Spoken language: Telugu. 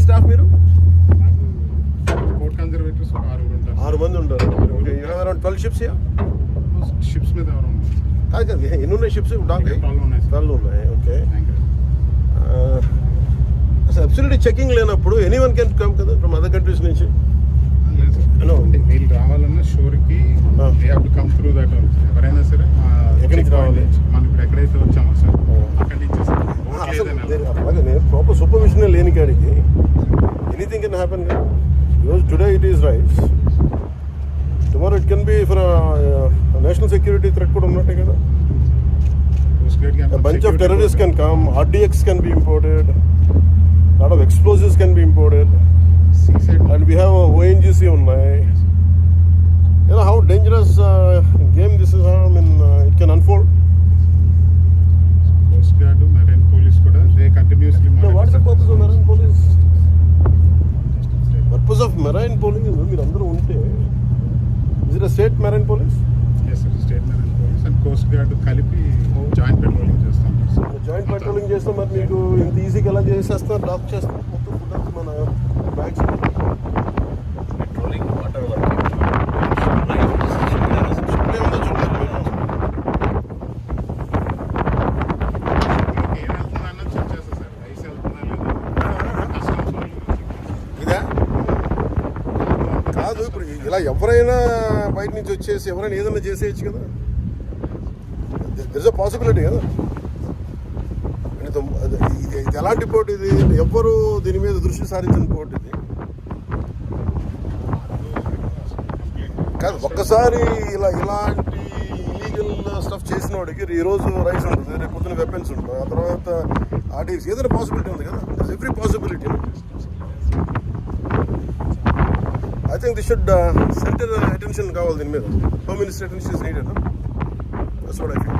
మంది స్టాఫ్ మీరు పోర్ట్ కన్జర్వేటర్స్ ఆరుగురు ఉంటారు. ఆరు మంది ఉంటారు. Okay you have around twelve ships ships మీద ఎవరు కాదు కాదు ఎన్ని ఉన్నాయి షిప్స్ డాక్ ట్వెల్వ్ ఉన్నాయి ఓకే అసలు అబ్సల్యూట్లీ చెకింగ్ లేనప్పుడు ఎనీ వన్ కెన్ కమ్ కదా ఫ్రమ్ అదర్ కంట్రీస్ నుంచి? వీళ్ళు రావాలన్నా షోర్కి కమ్ త్రూ దట్ ఎవరైనా సరే ఆ ఎక్కడి నుంచి check point రావాలి? మనం ఇప్పుడు ఎక్కడైతే వచ్చామో సార్ Ah. అక్కడి నుంచి ప్రాపర్ సూపర్విజన్ లేని కాడికి ఎనీథింగ్ కెన్ హ్యాపెన్ కదా ఈరోజు today it is rice tomorrow it can be for national security threat కూడా ఉన్నట్టే కదా. Bunch of terrorist can come RDX can be imported lot of explosives can be imported and we have ONGC ఉన్నాయి ఏదో హౌ డేంజరస్ is మీరు అందరూ ఉంటే marine police? Yes sir state marine police and coast guard కలిపి జాయింట్ పెట్రోలింగ్ చేస్తాం జాయింట్ పెట్రోలింగ్ చేస్తే మరి మీకు ఇంత ఈజీగా ఎలా చేసేస్తారు? డాక్ చేస్తారు? మొత్తం మన బ్యాగ్స్ పెట్రోలింగ్ వాటర్ వర్క్ ఏం వెళ్తుందా అన్నది చెక్ చేస్తా సార్ రైస్ వెళ్తుందా లేదా కస్టమ్స్ వాళ్ళు ఇదా కాదు ఇప్పుడు ఇలా ఎవరైనా బయట నుంచి వచ్చేసి ఎవరైనా ఏదైనా చేసేయచ్చు కదా. దిస్ అ పాసిబిలిటీ కదా. ఇది ఎలాంటి పోటీ ఇది? ఎవ్వరు దీని మీద దృష్టి సారించిన పోటీ ఇది. కాదు ఒక్కసారి ఇలా ఇలాంటి ఇలీగల్ స్టఫ్ చేసిన వాడికి ఈ రోజు రైస్ ఉంటుంది రేపు పొద్దున వెపన్స్ ఉంటుంది ఆ తర్వాత ఆర్టీసీ. ఏదైనా పాసిబిలిటీ ఉంది కదా. Every possibility I think the should centre attention కావాలి దీని మీద. Home minister attention is needed that's what I feel